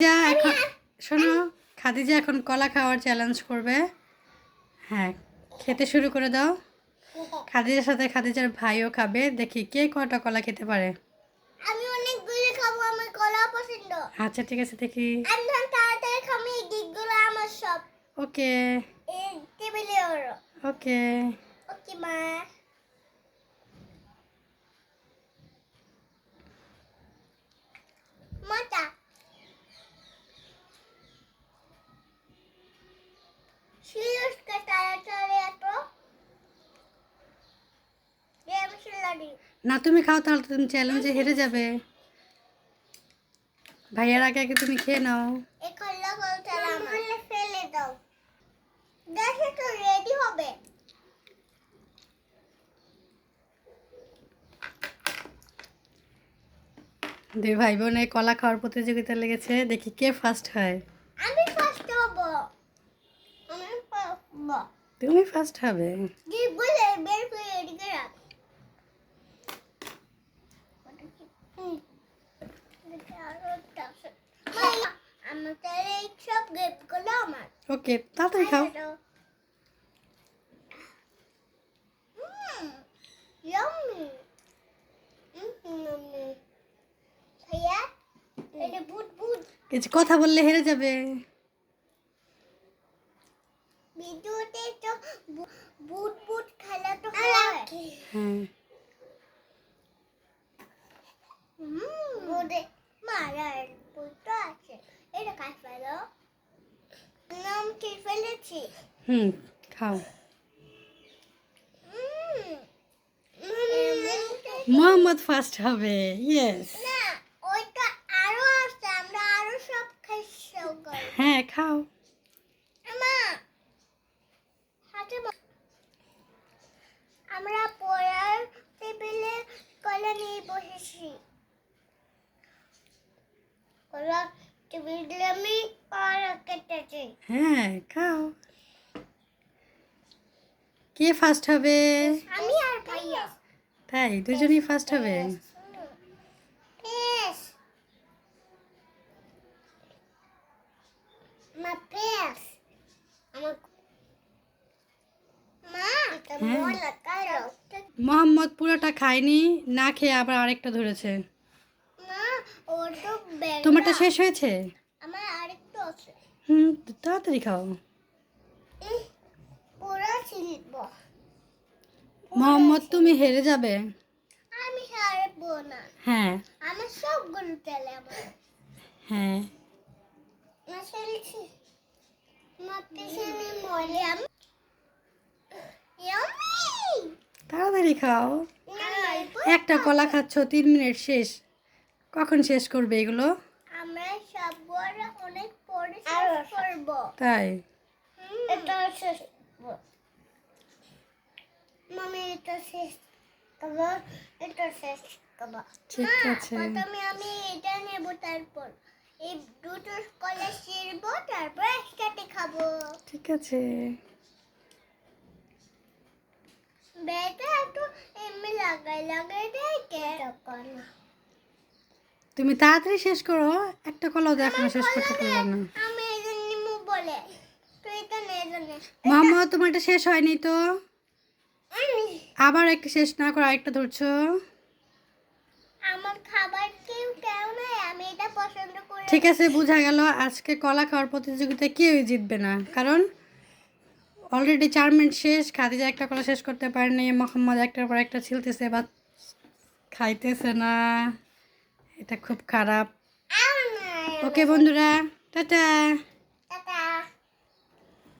যা এখন শোনো খাদিজা এখন কলা খাওয়ার চ্যালেঞ্জ করবে। হ্যাঁ খেতে শুরু করে দাও। খাদিজার সাথে খাদিজার ভাইও খাবে। দেখি কে কটা কলা খেতে পারে। আমি অনেকগুলি খাব আমার কলা পছন্দ। আচ্ছা ঠিক আছে দেখি। আমি তাড়াতাড়ি খাব এই আমার সব। ওকে। টেবিলে ওকে। ওকে মা। না তুমি খাও তাহলে তুমি চ্যালেঞ্জে হেরে যাবে। ভাইয়ার আগে আগে তুমি খেয়ে নাও। ফেলে দাও। দেখে তো রেডি হবে। দুই ভাই বোনে কলা খাওয়ার প্রতিযোগিতা লেগেছে দেখি কে ফার্স্ট হয়। আমি ফার্স্ট হব। তুমি ফার্স্ট হবে। কি বলে? বের করে রাখ হুম। এদিকে আরও এই সব আমার ওকে তাড়াতাড়ি খাও। yummy. কিছু কথা বললে হেরে যাবে। তো ভূত ভূত খেলা তো হয় হ্যাঁ হুম ভূতে মারার ভূত তো আছে এটা কাজ ফেলো নাম কি ফেলেছি হুম খাও। মোহাম্মদ ফার্স্ট হবে ইয়েস হ্যাঁ খাও। আমরা পড়ার টেবিলে কলা নিয়ে বসেছি। কলা হ্যাঁ খাও। কে ফার্স্ট হবে? আমি আর ভাইয়া তাই দুজনেই ফার্স্ট হবে। হ্যাঁ। মোহাম্মদ পুরোটা খায়নি না খেয়ে আবার আরেকটা ধরেছে। তোমারটা শেষ হয়েছে? আমার আরেকটু আছে। হুম তাড়াতাড়ি খাও। পুরো মোহাম্মদ তুমি হেরে যাবে। আমি হারবো না। হ্যাঁ। আমার সবগুলো তেলে আমার। হ্যাঁ। তাড়াতাড়ি খাও। একটা কলা খাচ্ছ তিন মিনিট শেষ। কখন শেষ করবে এগুলো? আমরা সবগুলো অনেক পরে শেষ করব। তাই? এটা শেষ মামি এটা শেষ করব এটা শেষ করব। ঠিক আছে। প্রথমে আমি এটা নেব তারপর এই দুটো কলা তারপর একসাথে খাব। ঠিক আছে। বেটা একটু এমনি লাগাই লাগাই দেয় কে? তখন তুমি তাড়াতাড়ি শেষ করো একটা কলাও দেখো শেষ করতে পারলাম না। আমি নিমু বলে। তুই তো জন্য। মোহাম্মদ তোমারটা শেষ হয়নি তো? আবার একটা শেষ না করে আরেকটা ধরছো? আমার খাবার কেউ কেউ নাই আমি এটা পছন্দ করি। ঠিক আছে বোঝা গেল। আজকে কলা খাওয়ার প্রতিযোগিতায় কেউই জিতবে না। কারণ অলরেডি চার মিনিট শেষ খাদিজা একটা কলা শেষ করতে পারেনি মোহাম্মদ একটার পর একটা ছিলতেছে বা খাইতেছে না। এটা খুব খারাপ। ওকে বন্ধুরা টাটা।